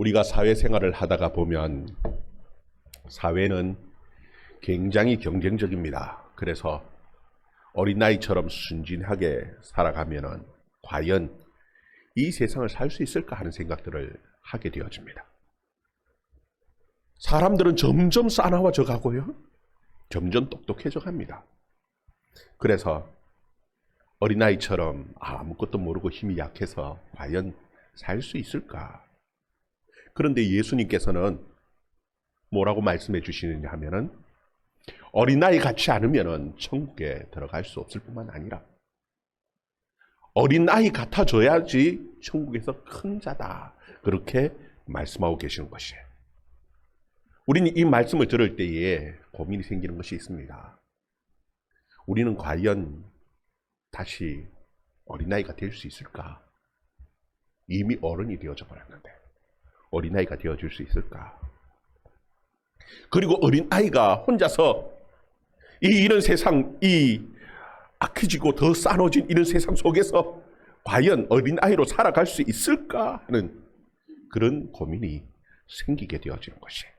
우리가 사회생활을 하다가 보면 사회는 굉장히 경쟁적입니다. 그래서 어린아이처럼 순진하게 살아가면은 과연 이 세상을 살 수 있을까 하는 생각들을 하게 되어집니다. 사람들은 점점 싸나워져 가고요. 점점 똑똑해져 갑니다. 그래서 어린아이처럼 아무것도 모르고 힘이 약해서 과연 살 수 있을까? 그런데 예수님께서는 뭐라고 말씀해 주시느냐 하면은 어린아이 같지 않으면은 천국에 들어갈 수 없을 뿐만 아니라 어린아이 같아져야지 천국에서 큰 자다. 그렇게 말씀하고 계시는 것이에요. 우리는 이 말씀을 들을 때에 고민이 생기는 것이 있습니다. 우리는 과연 다시 어린아이가 될 수 있을까? 이미 어른이 되어져 버렸는데 어린아이가 되어줄 수 있을까? 그리고 어린아이가 혼자서 이 이런 세상, 이 악해지고 더 싸눠진 이런 세상 속에서 과연 어린아이로 살아갈 수 있을까 하는 그런 고민이 생기게 되어지는 것이에요.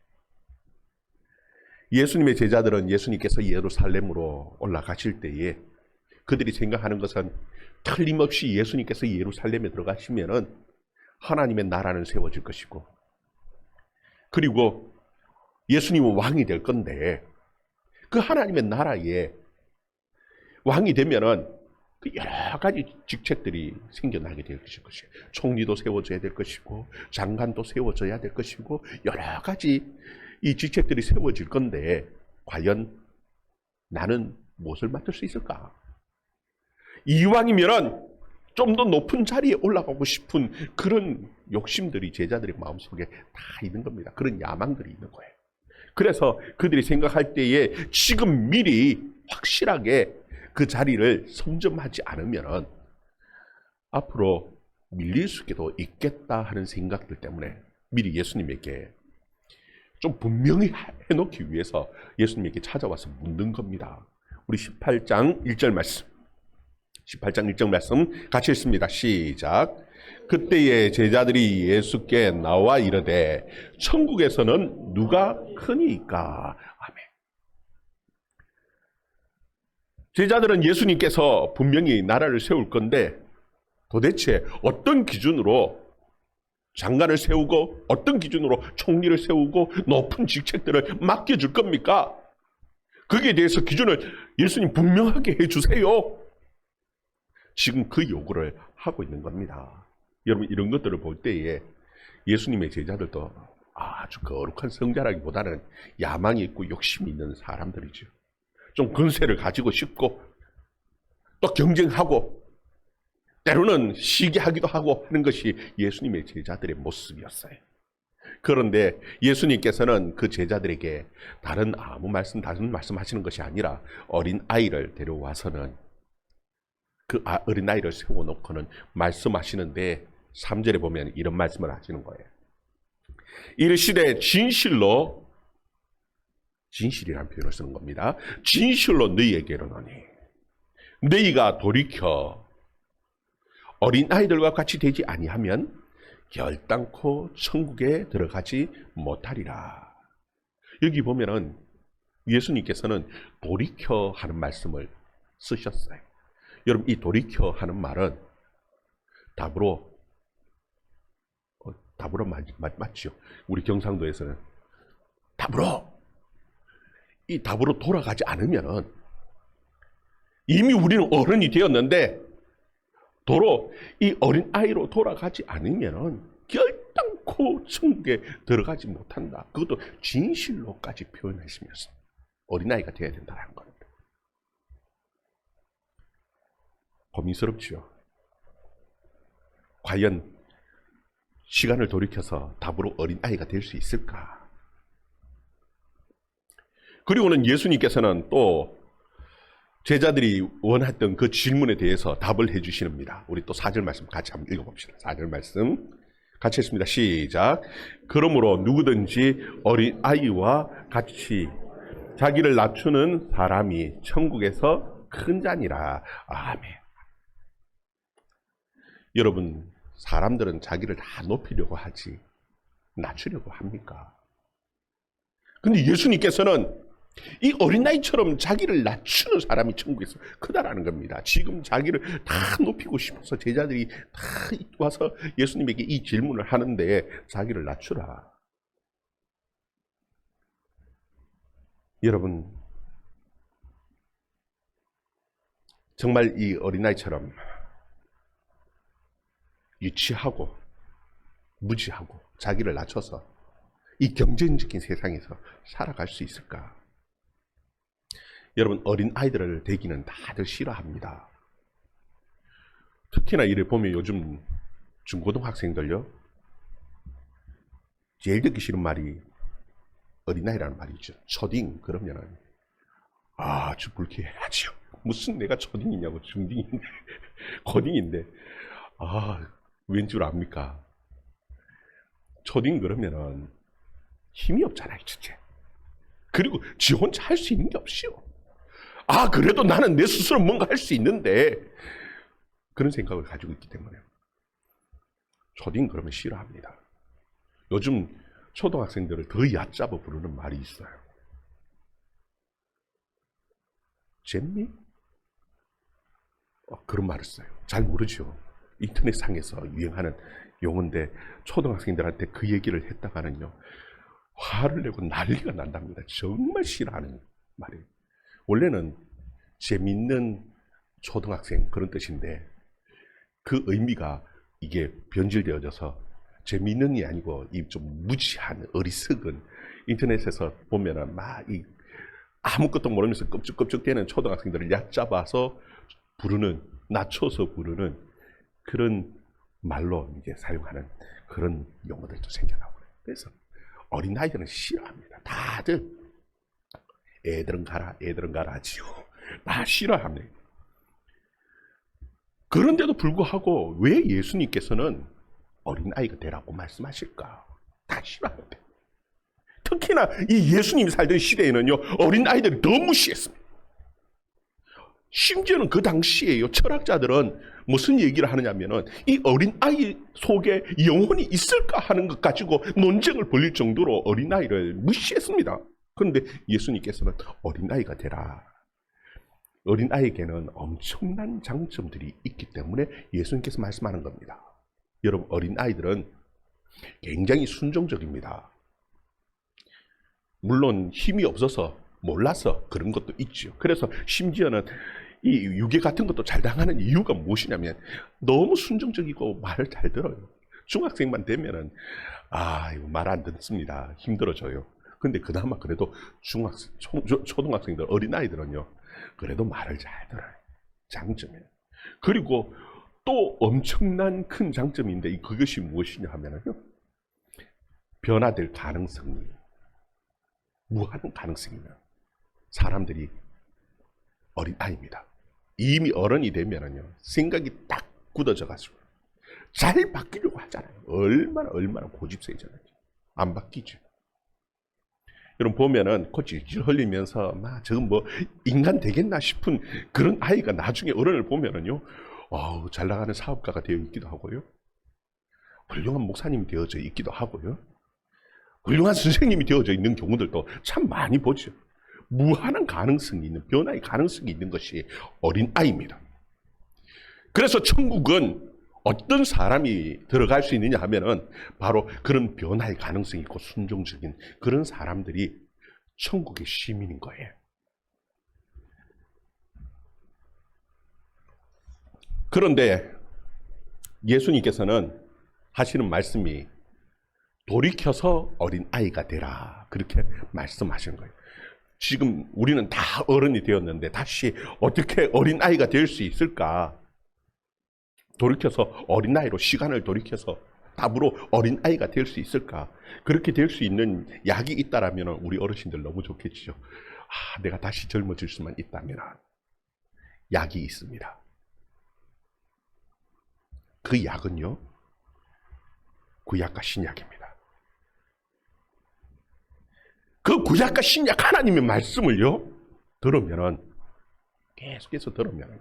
예수님의 제자들은 예수님께서 예루살렘으로 올라가실 때에 그들이 생각하는 것은 틀림없이 예수님께서 예루살렘에 들어가시면은 하나님의 나라는 세워질 것이고 그리고 예수님은 왕이 될 건데 그 하나님의 나라에 왕이 되면은 그 여러 가지 직책들이 생겨나게 될 것이에요. 총리도 세워져야 될 것이고 장관도 세워져야 될 것이고 여러 가지 이 직책들이 세워질 건데 과연 나는 무엇을 맡을 수 있을까? 이왕이면은 좀 더 높은 자리에 올라가고 싶은 그런 욕심들이 제자들의 마음속에 다 있는 겁니다. 그런 야망들이 있는 거예요. 그래서 그들이 생각할 때에 지금 미리 확실하게 그 자리를 선점하지 않으면 앞으로 밀릴 수도 있겠다 하는 생각들 때문에 미리 예수님에게 좀 분명히 해놓기 위해서 예수님에게 찾아와서 묻는 겁니다. 우리 18장 1절 말씀. 18장 1절 말씀 같이 읽습니다. 시작. 그때의 제자들이 예수께 나와 이르되 천국에서는 누가 크니까 아멘. 제자들은 예수님께서 분명히 나라를 세울 건데 도대체 어떤 기준으로 장관을 세우고 어떤 기준으로 총리를 세우고 높은 직책들을 맡겨줄 겁니까? 거기에 대해서 기준을 예수님 분명하게 해주세요. 지금 그 요구를 하고 있는 겁니다. 여러분 이런 것들을 볼 때에 예수님의 제자들도 아주 거룩한 성자라기보다는 야망이 있고 욕심이 있는 사람들이죠. 좀 근세를 가지고 싶고 또 경쟁하고 때로는 시기하기도 하고 하는 것이 예수님의 제자들의 모습이었어요. 그런데 예수님께서는 그 제자들에게 다른 아무 말씀, 다른 말씀 하시는 것이 아니라 어린 아이를 데려와서는 그 아- 어린 아이를 세워놓고는 말씀하시는데 3절에 보면 이런 말씀을 하시는 거예요. 이르시되 진실로 진실이라는 표현을 쓰는 겁니다. 진실로 너희에게 이르노니 너희가 돌이켜 어린 아이들과 같이 되지 아니하면 결단코 천국에 들어가지 못하리라. 여기 보면은 예수님께서는 돌이켜 하는 말씀을 쓰셨어요. 여러분 이 돌이켜 하는 말은 답으로 어, 답으로 맞, 맞, 맞죠. 우리 경상도에서는 답으로 이 답으로 돌아가지 않으면은 이미 우리는 어른이 되었는데 도로 이 어린 아이로 돌아가지 않으면은 결단코 천국에 들어가지 못한다. 그것도 진실로까지 표현하시면서 어린 아이가 되어야 된다는 겁니다. 고민스럽지요. 과연 시간을 돌이켜서 답으로 어린 아이가 될 수 있을까? 그리고는 예수님께서는 또 제자들이 원했던 그 질문에 대해서 답을 해 주시는니다. 우리 또 4절 말씀 같이 한번 읽어봅시다. 4절 말씀 같이 했습니다. 시작. 그러므로 누구든지 어린 아이와 같이 자기를 낮추는 사람이 천국에서 큰 자니라. 아멘. 여러분, 사람들은 자기를 다 높이려고 하지. 낮추려고 합니까? 근데 예수님께서는 이 어린아이처럼 자기를 낮추는 사람이 천국에서 크다라는 겁니다. 지금 자기를 다 높이고 싶어서 제자들이 다 와서 예수님에게 이 질문을 하는데 자기를 낮추라. 여러분, 정말 이 어린아이처럼 유치하고 무지하고 자기를 낮춰서 이 경쟁적인 세상에서 살아갈 수 있을까? 여러분 어린 아이들을 대기는 다들 싫어합니다. 특히나 이를 보면 요즘 중고등학생들요. 제일 듣기 싫은 말이 어린아이라는 말이죠. 초딩 그러면은 아주 불쾌해하죠. 무슨 내가 초딩이냐고 중딩인데 고딩인데 아 왠 줄 압니까? 초딩 그러면은 힘이 없잖아요, 진짜. 그리고 지 혼자 할 수 있는 게 없이요. 아, 그래도 나는 내 스스로 뭔가 할 수 있는데 그런 생각을 가지고 있기 때문에 초딩 그러면 싫어합니다. 요즘 초등학생들을 더 얕잡아 부르는 말이 있어요. 잼미? 어, 그런 말을 써요. 잘 모르죠. 인터넷상에서 유행하는 용어인데 초등학생들한테 그 얘기를 했다가는요. 화를 내고 난리가 난답니다. 정말 싫어하는 말이에요. 원래는 재밌는 초등학생 그런 뜻인데 그 의미가 이게 변질되어져서 재밌는이 아니고 이 좀 무지한 어리석은 인터넷에서 보면은 막 이 아무것도 모르면서 껍죽껍죽대는 초등학생들을 얕잡아서 부르는 낮춰서 부르는 그런 말로 이제 사용하는 그런 용어들도 생겨나고 그래요. 그래서 어린 아이들은 싫어합니다. 다들 애들은 가라, 애들은 가라 하지요. 다 싫어합니다. 그런데도 불구하고 왜 예수님께서는 어린 아이가 되라고 말씀하실까? 다 싫어합니다. 특히나 이 예수님이 살던 시대에는요 어린 아이들이 더 무시했습니다. 심지어는 그 당시에요 철학자들은 무슨 얘기를 하느냐면은 이 어린 아이 속에 영혼이 있을까 하는 것 가지고 논쟁을 벌일 정도로 어린 아이를 무시했습니다. 그런데 예수님께서는 어린 아이가 되라. 어린 아이에게는 엄청난 장점들이 있기 때문에 예수님께서 말씀하는 겁니다. 여러분 어린 아이들은 굉장히 순종적입니다. 물론 힘이 없어서 몰라서 그런 것도 있죠. 그래서 심지어는 이 유괴 같은 것도 잘 당하는 이유가 무엇이냐면 너무 순종적이고 말을 잘 들어요. 중학생만 되면은 아 이거 말 안 듣습니다. 힘들어져요. 근데 그나마 그래도 중학생, 초, 초등학생들 어린 아이들은요 그래도 말을 잘 들어요. 장점이에요. 그리고 또 엄청난 큰 장점인데 그것이 무엇이냐 하면은요 변화될 가능성이 무한 가능성이면 사람들이 어린 아이입니다. 이미 어른이 되면은요 생각이 딱 굳어져 가지고 잘 바뀌려고 하잖아요. 얼마나 얼마나 고집세잖아요. 안 바뀌죠. 여러분 보면은 코 질질 흘리면서 막 저건 뭐 인간 되겠나 싶은 그런 아이가 나중에 어른을 보면은요 어우 잘 나가는 사업가가 되어 있기도 하고요 훌륭한 목사님이 되어져 있기도 하고요 훌륭한 선생님이 되어져 있는 경우들도 참 많이 보죠. 무한한 가능성이 있는 변화의 가능성이 있는 것이 어린 아이입니다. 그래서 천국은 어떤 사람이 들어갈 수 있느냐 하면은 바로 그런 변화의 가능성이 있고 순종적인 그런 사람들이 천국의 시민인 거예요. 그런데 예수님께서는 하시는 말씀이 돌이켜서 어린 아이가 되라. 그렇게 말씀하시는 거예요. 지금 우리는 다 어른이 되었는데 다시 어떻게 어린 아이가 될 수 있을까? 돌이켜서 어린 아이로 시간을 돌이켜서 답으로 어린 아이가 될 수 있을까? 그렇게 될 수 있는 약이 있다라면 우리 어르신들 너무 좋겠죠. 아, 내가 다시 젊어질 수만 있다면 약이 있습니다. 그 약은요, 구약과 신약입니다. 그 구약과 신약 하나님의 말씀을요 들으면은 계속해서 들으면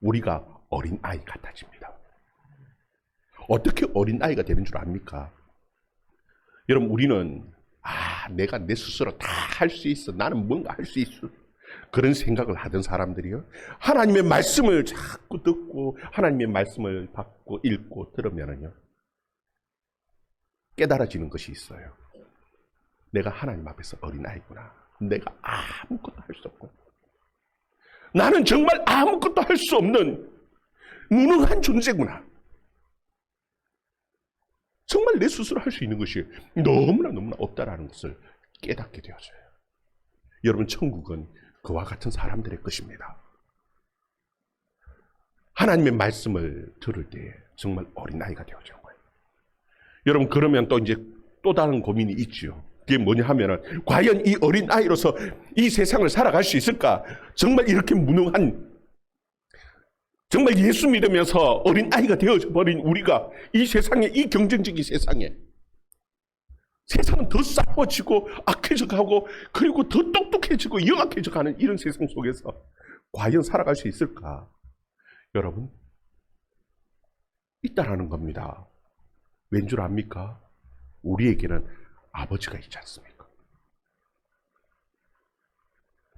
우리가 어린 아이 같아집니다. 어떻게 어린 아이가 되는 줄 압니까? 여러분 우리는 아 내가 내 스스로 다 할 수 있어 나는 뭔가 할 수 있어 그런 생각을 하던 사람들이요 하나님의 말씀을 자꾸 듣고 하나님의 말씀을 받고 읽고 들으면은요 깨달아지는 것이 있어요 내가 하나님 앞에서 어린아이구나 내가 아무것도 할 수 없고 나는 정말 아무것도 할 수 없는 무능한 존재구나 정말 내 스스로 할 수 있는 것이 너무나 너무나 없다라는 것을 깨닫게 되어져요. 여러분 천국은 그와 같은 사람들의 것입니다. 하나님의 말씀을 들을 때 정말 어린아이가 거예요. 여러분 그러면 또 이제 또 다른 고민이 있죠. 그게 뭐냐 하면은 과연 이 어린 아이로서 이 세상을 살아갈 수 있을까? 정말 이렇게 무능한 정말 예수 믿으면서 어린 아이가 되어져 버린 우리가 이 세상에 이 경쟁적인 세상에 세상은 더 싸워지고 악해져 가고 그리고 더 똑똑해지고 영악해져 가는 이런 세상 속에서 과연 살아갈 수 있을까? 여러분 있다라는 겁니다. 왠 줄 압니까? 우리에게는 아버지가 있지 않습니까?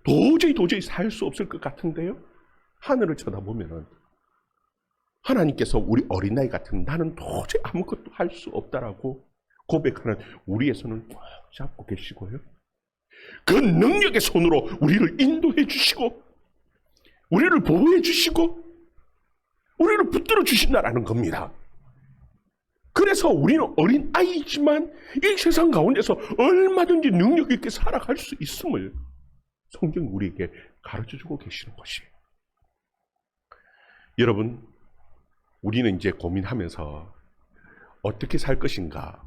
도저히 도저히 살 수 없을 것 같은데요? 하늘을 쳐다보면은 하나님께서 우리 어린아이 같은 나는 도저히 아무것도 할 수 없다라고 고백하는 손을 꽉 잡고 계시고요. 그 능력의 손으로 우리를 인도해 주시고, 우리를 보호해 주시고, 우리를 붙들어 주신다라는 겁니다. 그래서 우리는 어린 아이지만 이 세상 가운데서 얼마든지 능력 있게 살아갈 수 있음을 성경 우리에게 가르쳐 주고 계시는 것이에요. 여러분, 우리는 이제 고민하면서 어떻게 살 것인가?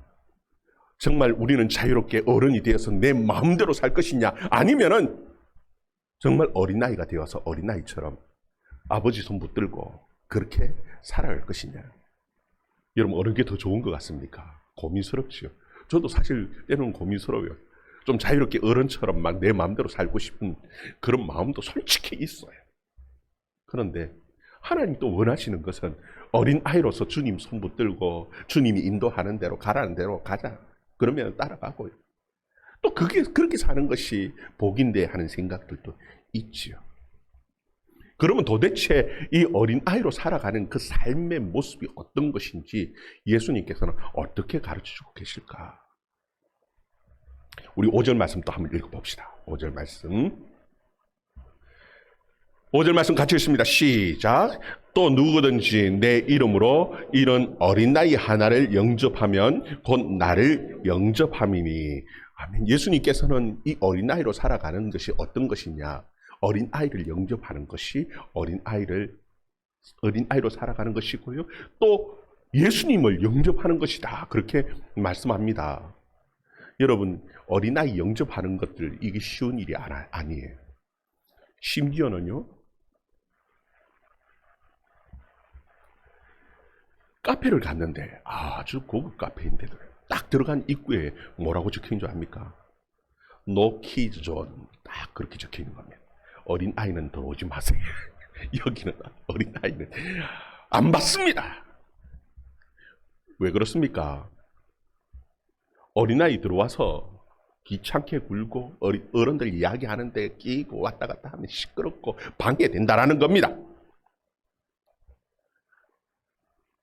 정말 우리는 자유롭게 어른이 되어서 내 마음대로 살 것이냐? 아니면은 정말 어린아이가 되어서 어린아이처럼 아버지 손 붙들고 그렇게 살아갈 것이냐? 여러분, 어느 게 더 좋은 것 같습니까? 고민스럽지요. 저도 사실 때로는 고민스러워요. 좀 자유롭게 어른처럼 막 내 마음대로 살고 싶은 그런 마음도 솔직히 있어요. 그런데 하나님 또 원하시는 것은 어린 아이로서 주님 손 붙들고 주님이 인도하는 대로 가라는 대로 가자. 그러면 따라가고요. 또 그게 그렇게 사는 것이 복인데 하는 생각들도 있지요. 그러면 도대체 이 어린 아이로 살아가는 그 삶의 모습이 어떤 것인지 예수님께서는 어떻게 가르쳐 주고 계실까? 우리 5절 말씀 또 한번 읽어 봅시다. 5절 말씀. 5절 말씀 같이 읽습니다. 시작. 또 누구든지 내 이름으로 이런 어린아이 하나를 영접하면 곧 나를 영접함이니. 아멘. 예수님께서는 이 어린아이로 살아가는 것이 어떤 것이냐? 어린 아이를 영접하는 것이 어린 아이를, 어린 아이로 살아가는 것이고요. 또 예수님을 영접하는 것이다. 그렇게 말씀합니다. 여러분, 어린아이 영접하는 것들, 이게 쉬운 일이 아니에요. 심지어는요, 카페를 갔는데 아주 고급 카페인데도 딱 들어간 입구에 뭐라고 적혀 있는 줄 압니까? No kids zone. 딱 그렇게 적혀 있는 겁니다. 어린 아이는 들어오지 마세요. 여기는 어린 아이는 안 받습니다. 왜 그렇습니까? 어린아이 들어와서 귀찮게 굴고 어른들 이야기하는데 끼고 왔다 갔다 하면 시끄럽고 방해된다라는 겁니다.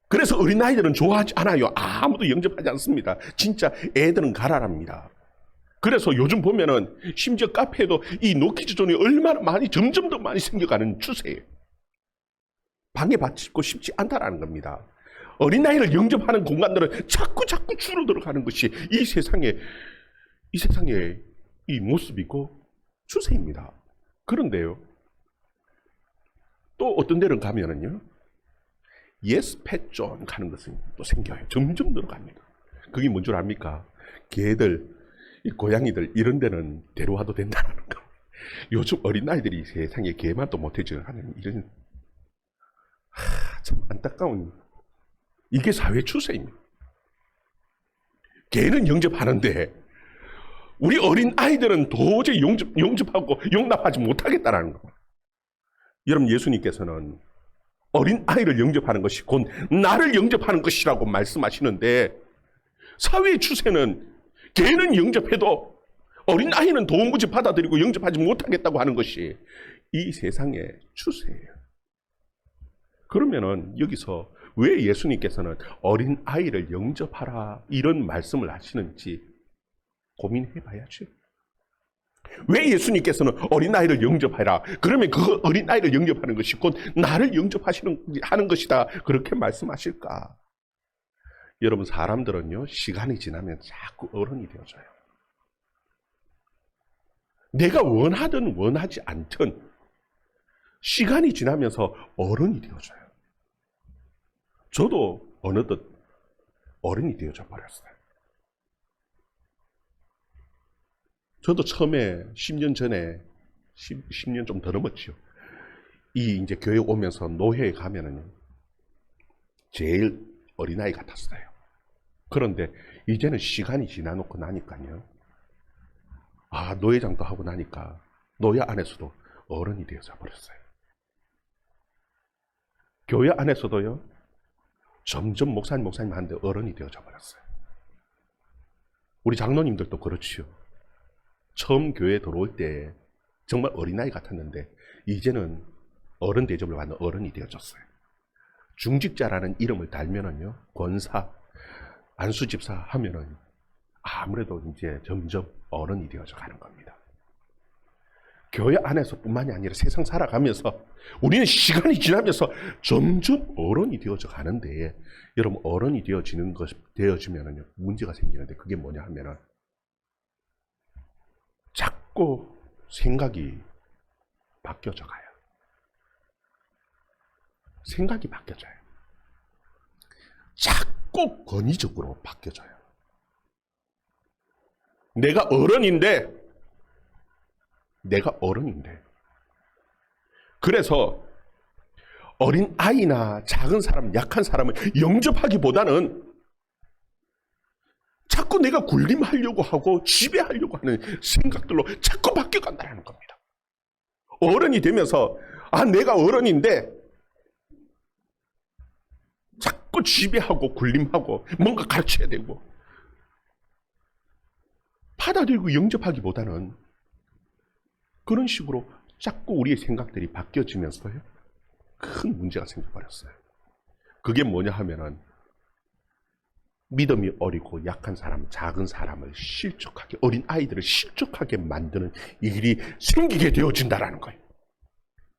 그래서 어린아이들은 좋아하지 않아요. 아무도 영접하지 않습니다. 진짜 애들은 가라랍니다. 그래서 요즘 보면은 심지어 카페에도 이 노키즈존이 얼마나 많이 점점 더 많이 생겨가는 추세예요. 방해받고 싶지 않다라는 겁니다. 어린아이를 영접하는 공간들은 자꾸 자꾸 줄어들어가는 것이 이 세상의 이 세상의 이 모습이고 추세입니다. 그런데요. 또 어떤 데를 가면은요. 예스 펫존 가는 것은 또 생겨요. 점점 늘어갑니다. 그게 뭔 줄 압니까? 개들, 이 고양이들 이런 데는 데려와도 된다는 거. 요즘 어린아이들이 세상에 개만 또 못해져 하는 이런 하, 참 안타까운 이게 사회 추세입니다. 개는 영접하는데 우리 어린 아이들은 도저히 용접, 용접하고 용납하지 못하겠다라는 겁니다. 여러분 예수님께서는 어린 아이를 영접하는 것이 곧 나를 영접하는 것이라고 말씀하시는데 사회의 추세는 개는 영접해도 어린 아이는 도무지 받아들이고 영접하지 못하겠다고 하는 것이 이 세상의 추세예요. 그러면은 여기서 왜 예수님께서는 어린 아이를 영접하라 이런 말씀을 하시는지 고민해 봐야죠. 왜 예수님께서는 어린 아이를 영접하라? 그러면 그 어린 아이를 영접하는 것이 곧 나를 영접하시는 하는 것이다. 그렇게 말씀하실까? 여러분 사람들은요 시간이 지나면 자꾸 어른이 되어져요. 내가 원하든 원하지 않든 시간이 지나면서 어른이 되어져요. 저도 어느덧 어른이 되어져 버렸어요. 저도 처음에 10년 전에 10, 년좀 더 넘었죠. 이 이제 교회 오면서 노회에 가면은요. 제일 어린아이 같았어요. 그런데 이제는 시간이 지나놓고 나니까요. 아, 노회장도 하고 나니까 노예 안에서도 어른이 되어져 버렸어요. 교회 안에서도요. 점점 목사님 목사님 하는데 어른이 되어져 버렸어요. 우리 장로님들도 그렇지요. 처음 교회 들어올 때 정말 어린아이 같았는데 이제는 어른 대접을 받는 어른이 되어졌어요. 중직자라는 이름을 달면은요, 권사, 안수 집사 하면은 아무래도 이제 점점 어른이 되어져 가는 겁니다. 교회 안에서뿐만이 아니라 세상 살아가면서 우리는 시간이 지나면서 점점 어른이 되어져 가는데 여러분 어른이 되어지는 것 되어지면은요 문제가 생기는데 그게 뭐냐 하면은 자꾸 생각이 바뀌어져 가요. 생각이 바뀌어져요. 자꾸 권위적으로 바뀌어져요. 내가 어른인데, 내가 어른인데. 그래서 어린 아이나 작은 사람, 약한 사람을 영접하기보다는 자꾸 내가 군림하려고 하고 지배하려고 하는 생각들로 자꾸 바뀌어간다는 겁니다. 어른이 되면서 아 내가 어른인데 자꾸 지배하고 군림하고 뭔가 가르쳐야 되고 받아들이고 영접하기보다는 그런 식으로 자꾸 우리의 생각들이 바뀌어지면서요 큰 문제가 생겨버렸어요. 그게 뭐냐 하면은 믿음이 어리고 약한 사람, 작은 사람을 실족하게, 어린 아이들을 실족하게 만드는 일이 생기게 되어진다라는 거예요.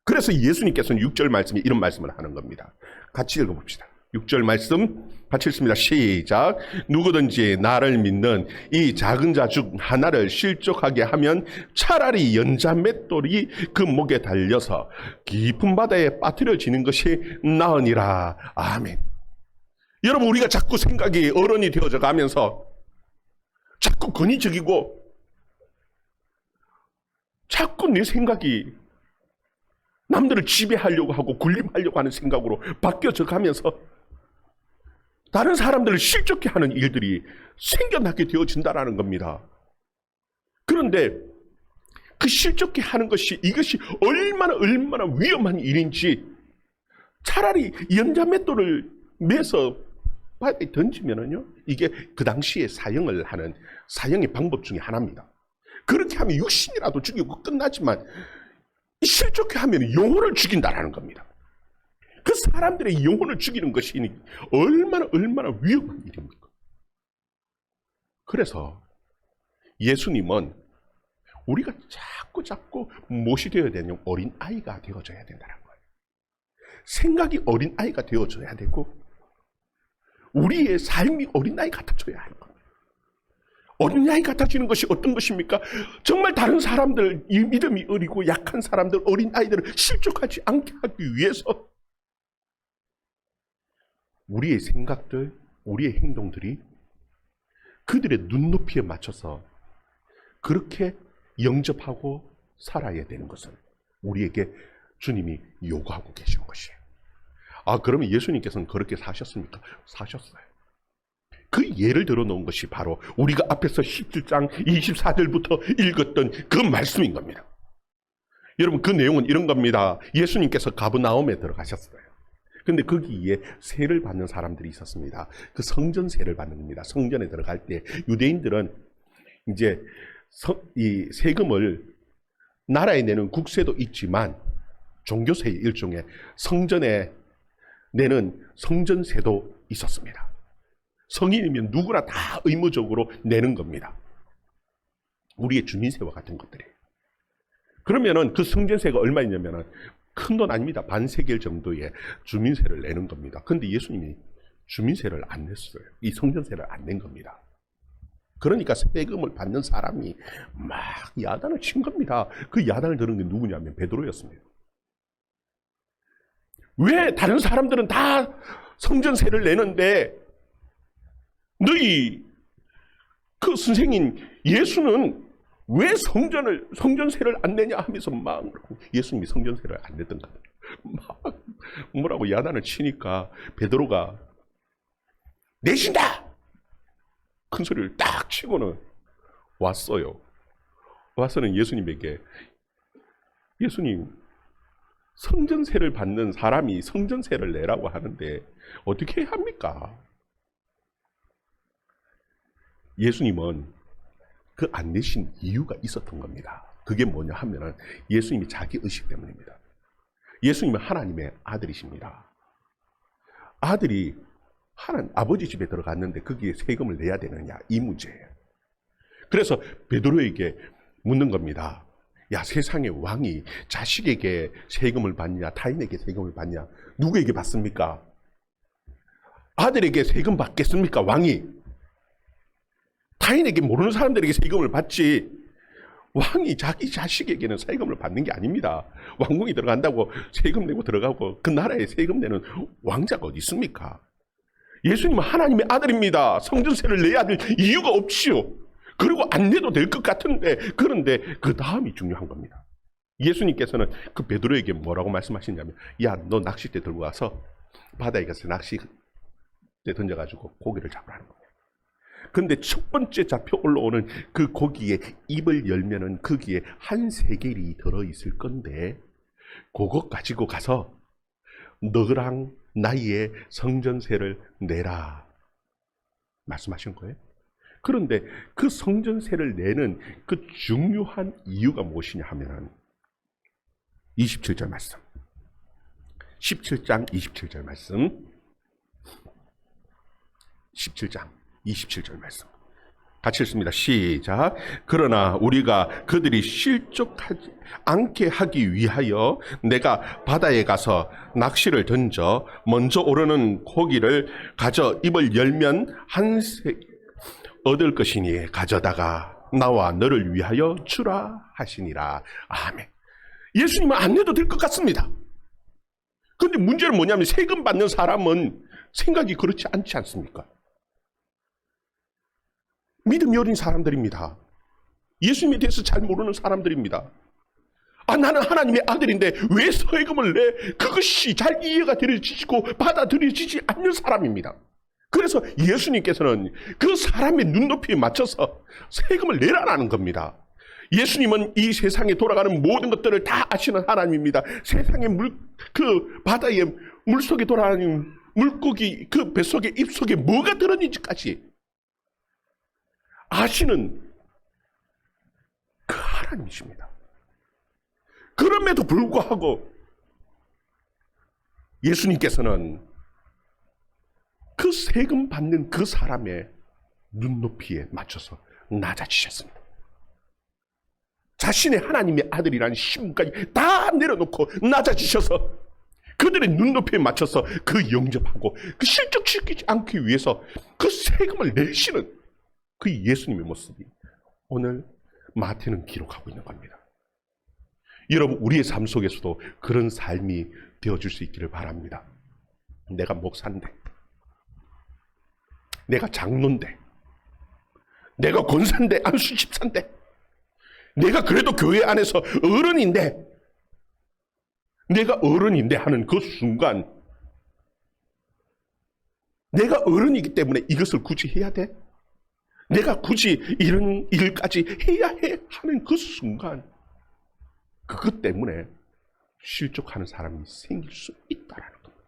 그래서 예수님께서는 6절 말씀에 이런 말씀을 하는 겁니다. 같이 읽어봅시다. 6절 말씀 같이 읽습니다. 시작. 누구든지 나를 믿는 이 작은 자중 하나를 실족하게 하면 차라리 연자 맷돌이 그 목에 달려서 깊은 바다에 빠뜨려지는 것이 나으니라. 아멘. 여러분 우리가 자꾸 생각이 어른이 되어져 가면서 자꾸 권위적이고 자꾸 내 생각이 남들을 지배하려고 하고 군림하려고 하는 생각으로 바뀌어져 가면서 다른 사람들을 실족해 하는 일들이 생겨나게 되어진다라는 겁니다. 그런데 그 실족해 하는 것이 이것이 얼마나 얼마나 위험한 일인지 차라리 연자맷돌을 매서 바다에 던지면은요, 이게 그 당시에 사형을 하는 사형의 방법 중에 하나입니다. 그렇게 하면 육신이라도 죽이고 끝나지만 실족해 하면 영혼을 죽인다라는 겁니다. 그 사람들의 영혼을 죽이는 것이 얼마나 얼마나 위험한 일입니까? 그래서 예수님은 우리가 자꾸 자꾸 무엇이 되어야 되냐 어린 아이가 되어져야 된다는 거예요. 생각이 어린 아이가 되어져야 되고 우리의 삶이 어린 아이 같아져야 하는 겁니다. 어린 아이 같아지는 것이 어떤 것입니까? 정말 다른 사람들, 이 믿음이 어리고 약한 사람들, 어린 아이들을 실족하지 않게 하기 위해서 우리의 생각들, 우리의 행동들이 그들의 눈높이에 맞춰서 그렇게 영접하고 살아야 되는 것을 우리에게 주님이 요구하고 계시는 것이에요. 아, 그러면 예수님께서는 그렇게 사셨습니까? 사셨어요. 그 예를 들어 놓은 것이 바로 우리가 앞에서 17장 24절부터 읽었던 그 말씀인 겁니다. 여러분, 그 내용은 이런 겁니다. 예수님께서 가브나움에 들어가셨어요. 근데 거기에 세를 받는 사람들이 있었습니다. 그 성전 세를 받는 겁니다. 성전에 들어갈 때 유대인들은 이제 서- 이 세금을 나라에 내는 국세도 있지만 종교세의 일종의 성전에 내는 성전세도 있었습니다. 성인이면 누구나 다 의무적으로 내는 겁니다. 우리의 주민세와 같은 것들이에요. 그러면은 그 성전세가 얼마냐면은 큰 돈 아닙니다. 반세겔 정도의 주민세를 내는 겁니다. 근데 예수님이 주민세를 안 냈어요. 이 성전세를 안 낸 겁니다. 그러니까 세금을 받는 사람이 막 야단을 친 겁니다. 그 야단을 들은 게 누구냐면 베드로였습니다. 왜 다른 사람들은 다 성전세를 내는데 너희 그 선생님 예수는 왜 성전을 성전세를 안 내냐 하면서 막 예수님이 성전세를 안 냈던 거예요. 막 뭐라고 야단을 치니까 베드로가 내신다 큰 소리를 딱 치고는 왔어요. 와서는 예수님에게 예수님 성전세를 받는 사람이 성전세를 내라고 하는데 어떻게 해야 합니까? 예수님은 그 안 내신 이유가 있었던 겁니다. 그게 뭐냐 하면은 예수님이 자기 의식 때문입니다. 예수님은 하나님의 아들이십니다. 아들이 하나님 아버지 집에 들어갔는데 거기에 세금을 내야 되느냐 이 문제예요. 그래서 베드로에게 묻는 겁니다. 야 세상의 왕이 자식에게 세금을 받냐 타인에게 세금을 받냐 누구에게 받습니까? 아들에게 세금 받겠습니까 왕이? 타인에게 모르는 사람들에게 세금을 받지 왕이 자기 자식에게는 세금을 받는 게 아닙니다. 왕궁이 들어간다고 세금 내고 들어가고 그 나라에 세금 내는 왕자가 어디 있습니까? 예수님은 하나님의 아들입니다. 성전세를 내야 될 이유가 없지요. 그리고 안 내도 될 것 같은데 그런데 그 다음이 중요한 겁니다. 예수님께서는 그 베드로에게 뭐라고 말씀하시냐면 야 너 낚싯대 들고 와서 바다에 가서 낚싯대 던져가지고 고기를 잡으라는 겁니다. 근데 첫 번째 잡혀 올라오는 그 고기에 입을 열면은 거기에 한 세겔이 들어 있을 건데 그것 가지고 가서 너랑 나의 성전세를 내라 말씀하신 거예요. 그런데 그 성전세를 내는 그 중요한 이유가 무엇이냐 하면은 27절 말씀. 17장 27절 말씀. 17장 27절 말씀. 같이 읽습니다. 시작. 그러나 우리가 그들이 실족하지 않게 하기 위하여 내가 바다에 가서 낚시를 던져 먼저 오르는 고기를 가져 입을 열면 한세 얻을 것이니 가져다가 나와 너를 위하여 주라 하시니라. 아멘. 예수님은 안 내도 될 것 같습니다. 그런데 문제는 뭐냐면 세금 받는 사람은 생각이 그렇지 않지 않습니까? 믿음이 어린 사람들입니다. 예수님에 대해서 잘 모르는 사람들입니다. 아, 나는 하나님의 아들인데 왜 세금을 내? 그것이 잘 이해가 되어지고 받아들여지지 않는 사람입니다. 그래서 예수님께서는 그 사람의 눈높이에 맞춰서 세금을 내라라는 겁니다. 예수님은 이 세상에 돌아가는 모든 것들을 다 아시는 하나님입니다. 세상의 물, 그 바다의 물 속에 돌아가는 물고기 그 뱃속에 입속에 뭐가 들었는지까지 아시는 그 하나님이십니다. 그럼에도 불구하고 예수님께서는 그 세금 받는 그 사람의 눈높이에 맞춰서 낮아지셨습니다. 자신의 하나님의 아들이라는 신분까지 다 내려놓고 낮아지셔서 그들의 눈높이에 맞춰서 그 영접하고 그 실족시키지 않기 위해서 그 세금을 내시는 그 예수님의 모습이 오늘 마태는 기록하고 있는 겁니다. 여러분 우리의 삶 속에서도 그런 삶이 되어줄 수 있기를 바랍니다. 내가 목사인데 내가 장로인데 내가 권사인데 안수 집사인데 내가 그래도 교회 안에서 어른인데 내가 어른인데 하는 그 순간 내가 어른이기 때문에 이것을 굳이 해야 돼? 내가 굳이 이런 일까지 해야 해 하는 그 순간 그것 때문에 실족하는 사람이 생길 수 있다라는 겁니다.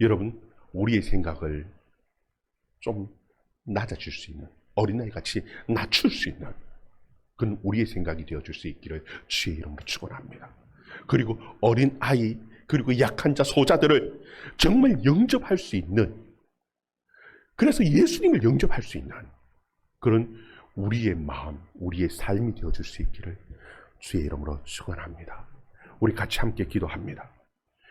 여러분 우리의 생각을 좀 낮아질 수 있는 어린아이 같이 낮출 수 있는 그런 우리의 생각이 되어줄 수 있기를 주의 이름으로 축원합니다. 그리고 어린 아이 그리고 약한 자 소자들을 정말 영접할 수 있는 그래서 예수님을 영접할 수 있는 그런 우리의 마음, 우리의 삶이 되어줄 수 있기를 주의 이름으로 축원합니다. 우리 같이 함께 기도합니다.